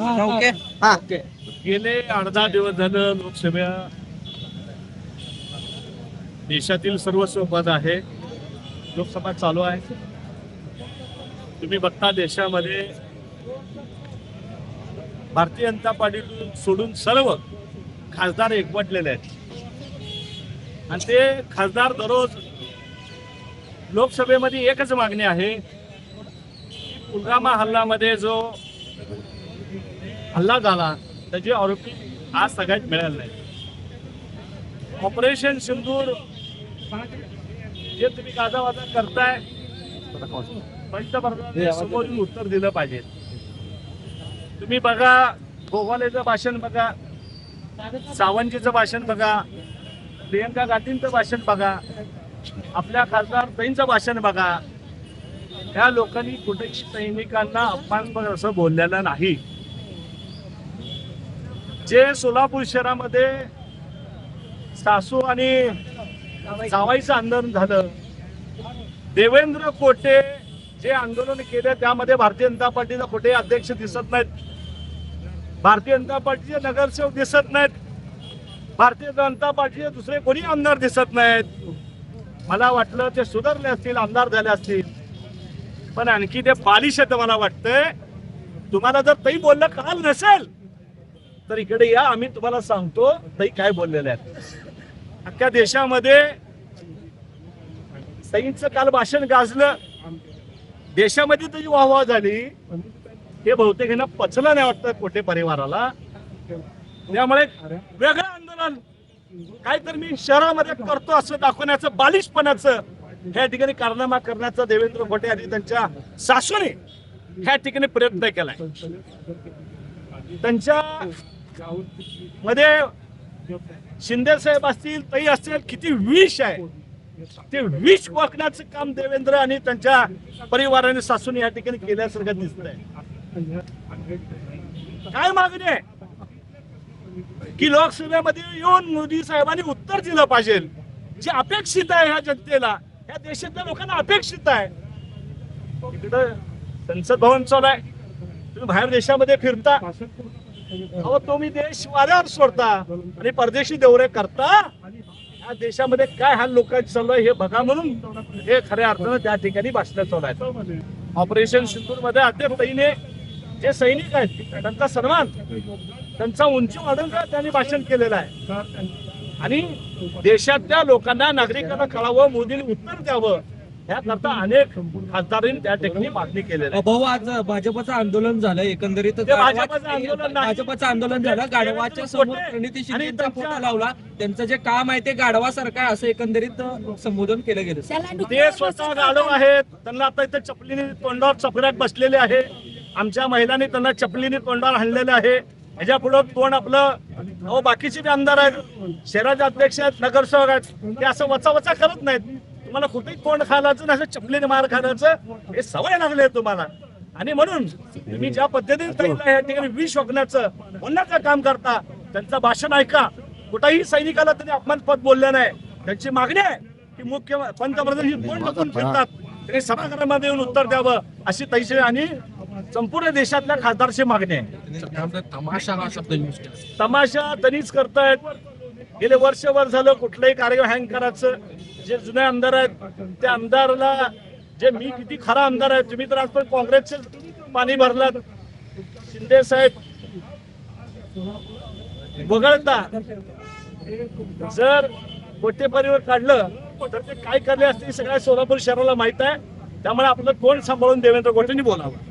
Okay? हा. गेले अर्धा दिवस झालं लोकसभा देशातील सर्वस्व पद आहे. लोकसभा चालू आहे. तुम्ही बघता देशामध्ये भारतीय जनता पार्टी सोडून सर्व खासदार एकवटलेले आहेत. आणि ते खासदार दररोज लोकसभेमध्ये एकच मागणी आहे. की पुलवामा हल्ल्यामध्ये जो हल्ला झाला त्याचे आरोपी आज सगळ्यात मिळाले नाही ऑपरेशन सिंदूर जे तुम्ही गाजावाजा करताय येऊन उत्तर दिलं पाहिजे. तुम्ही बघा गोवालेचं भाषण बघा सावंतजीचं भाषण बघा प्रियंका गांधींचं भाषण बघा आपल्या खासदार ताईंचं भाषण बघा. या लोकांनी कुठेही सैनिकांना अपमानस्पद असं बोललेलं नाही. जे सोलापूर शहरामध्ये सासू आणि जावाईचं आंदोलन झालं देवेंद्र कोटे जे आंदोलन केले त्यामध्ये भारतीय जनता पार्टीचा कुठेही अध्यक्ष दिसत नाहीत. भारतीय जनता पार्टीचे नगरसेवक दिसत नाहीत. भारतीय जनता पार्टीचे दुसरे कोणी आमदार दिसत नाहीत. मला वाटलं ते सुधारले असतील आमदार झाले असतील. पण आणखी ते बालिश आहे मला वाटतंय. तुम्हाला जर तई बोललं काल नसेल तर इकडे या आम्ही तुम्हाला सांगतो ताई काय बोललेले आहेत. अख्ख्या देशामध्ये ताईंचं काल भाषण गाजलं. देशामध्ये त्याची वाहवा झाली. हे बहुतेक ना पचलं नाही वाटतं कोठे परिवाराला. त्यामुळे वेगळं आंदोलन. काहीतरी मी शहरामध्ये करतो असं दाखवण्याचं बालिशपणाचं ह्या ठिकाणी कारनामा करण्याचा देवेंद्र खोटे आणि त्यांच्या सासूने ह्या ठिकाणी प्रयत्न केलाय. त्यांच्या मध्ये शिंदे साहेब असतील तई असतील किती विष आहे. ते विष वाकण्याचं काम देवेंद्र आणि त्यांच्या परिवाराने सासून या ठिकाणी केल्यासारखं दिसत आहे काय मागणी आहे? की लोकसभेमध्ये येऊन मोदी साहेबांनी उत्तर दिलं पाहिजे. जे अपेक्षित आहे ह्या जनतेला ह्या देशातल्या लोकांना अपेक्षित आहे. इकडं संसद भवन चालू आहे. तुम्ही बाहेर देशामध्ये फिरता. अहो तुम्ही देश वाऱ्यावर सोडता आणि परदेशी दौरे करता. या देशामध्ये काय हा लोकांचं चालू आहे हे बघा म्हणून हे खऱ्या अर्थानं त्या ठिकाणी भाषण चालू आहे. ऑपरेशन सिंधूरमध्ये अद्याप ताईने जे सैनिक आहेत त्यांचा सन्मान त्यांचा उंची वाढवून त्यांनी भाषण केलेलं आहे. आणि देशातल्या लोकांना नागरिकांना कळावं मोदींनी उत्तर द्यावं. याकरता अनेक खासदारांनी त्या ठिकाणी मागणी केलेली आहे. भाऊ आज भाजपचं आंदोलन झालं एकंदरीत ते भाजपचं आंदोलन नाही. भाजपचं आंदोलन झालं गाढवाच्या समोर प्रणिती शिंदेचा त्यांच्या- फोटो लावला. त्यांचं जे काम आहे ते गाढवासारखं आहे असं एकंदरीत संबोधन केलं गेलं. ते स्वतः गाढव आहेत. त्यांना आता इथे चपलीने तोंडावर चपऱ्यात बसलेले आहे. आमच्या महिलांनी त्यांना चपलीने तोंडावर हाणलेले आहे. ह्याच्या पुढं तोंड आपलं अहो बाकीचे बी आमदार आहेत. शहराचे अध्यक्ष आहेत नगरसेवक आहेत. ते असं वचा वचा करत नाहीत. तुम्हाला कुठेही तोंड आणि असं चपलीने मार खाण्याचं हे सवय लागले तुम्हाला. आणि म्हणून तुम्ही ज्या पद्धतीने ताईला या ठिकाणी विष ओकण्याचं म्हणण्याचं काम करता? त्यांचं भाषण ऐका. कुठल्याही सैनिकाला त्यांनी अपमानपद बोलले नाही. त्यांची मागणी आहे की मुख्य पंतप्रधान ही कोण लपून फिरतात? त्यांनी सभागृहामध्ये येऊन उत्तर द्यावं अशी तैसे आणि संपूर्ण देशातल्या खासदारची मागणी आहे. तमाशा हा शब्द तमाशा त्यांनीच करतायत. गेले वर्षभर झालं कुठलंही कार्य हँग करायचं. जे जुने आमदार आहेत त्या आमदारला जे मी किती खरा आमदार आहे तुम्ही तर आज पण काँग्रेसचे पाणी भरलात. शिंदे साहेब वगळता जर कोटे परिवार काढलं तर ते काय करले असते सगळ्या सोलापूर शहराला माहीत आहे. त्यामुळे आपलं कोण सांभाळून देवेंद्र गोटेंनी बोलावं.